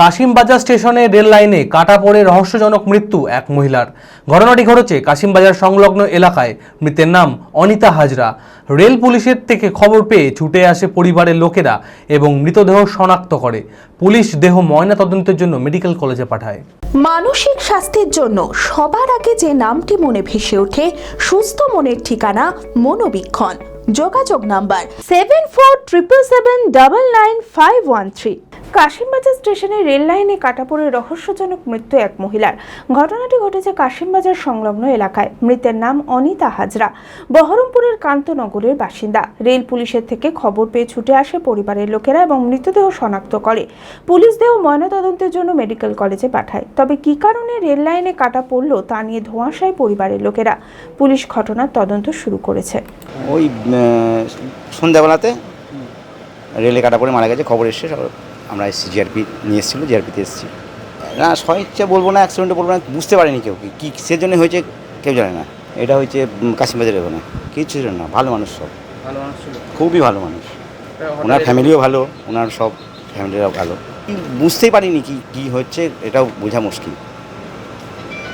কাশিমবাজার স্টেশনে রেল লাইনে কাটা পড়ে রহস্যজনক মৃত্যু এক মহিলার। ঘটনাটি ঘটেছে কাশিমবাজার সংলগ্ন এলাকায়। মৃতের নাম অনিতা হাজরা। রেল পুলিশের থেকে খবর পেয়ে ছুটে আসে পরিবারের লোকেরা এবং মৃতদেহ শনাক্ত করে। পুলিশ দেহ ময়নাতদন্তের জন্য মেডিকেল কলেজে পাঠায়। মানসিক স্বাস্থ্যের জন্য সবার আগে যে নামটি মনে ভেসে ওঠে, সুস্থ মনের ঠিকানা মনোবীক্ষণ। যোগাযোগ number seven four triple seven double nine five one three Kasimbazar স্টেশনে রেল লাইনে কাটা পড়ে রহস্যজনক মৃত্যু এক মহিলার। ঘটনাটি ঘটেছে কাশিমবাজার সংলগ্ন এলাকায়। মৃতের নাম অনিতা হাজরা। বহরমপুরের কান্তনগরের বাসিন্দা। রেল পুলিশের থেকে খবর পেয়ে ছুটে আসে পরিবারের লোকেরা এবং মৃতদেহ শনাক্ত করে। পুলিশ দেহ ময়নাতদন্তের জন্য মেডিকেল কলেজে পাঠায়। তবে কী কারণে রেল লাইনে কাটা পড়ল তা নিয়ে ধোঁয়াশায় পরিবারের লোকেরা। পুলিশ ঘটনার তদন্ত শুরু করেছে। ওই সন্ধ্যাবেলাতে রেলে কাটা পড়ে মারা গেছে খবর এসছে আমরা এসেছি জিআরপি নিয়ে এসেছিল জিআরপিতে এসেছি। না স্বইচ্ছা বলব না অ্যাক্সিডেন্টে বলব না বুঝতে পারেনি কেউ কি কী কিসের জন্য হয়েছে কেউ জানে না। এটা হচ্ছে উম, কাশিমবাজারের ওখানে কিছু জানে না ভালো মানুষ সব। ভালো মানুষ ছিল? খুবই ভালো মানুষ। ওনার ফ্যামিলিও ভালো ওনার সব ফ্যামিলিরাও ভালো। কি বুঝতেই পারিনি কি কী হচ্ছে এটাও বোঝা মুশকিল।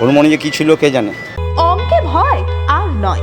ওর মনে যে কী ছিল কে জানে? অঙ্কে ভয় আর নয়।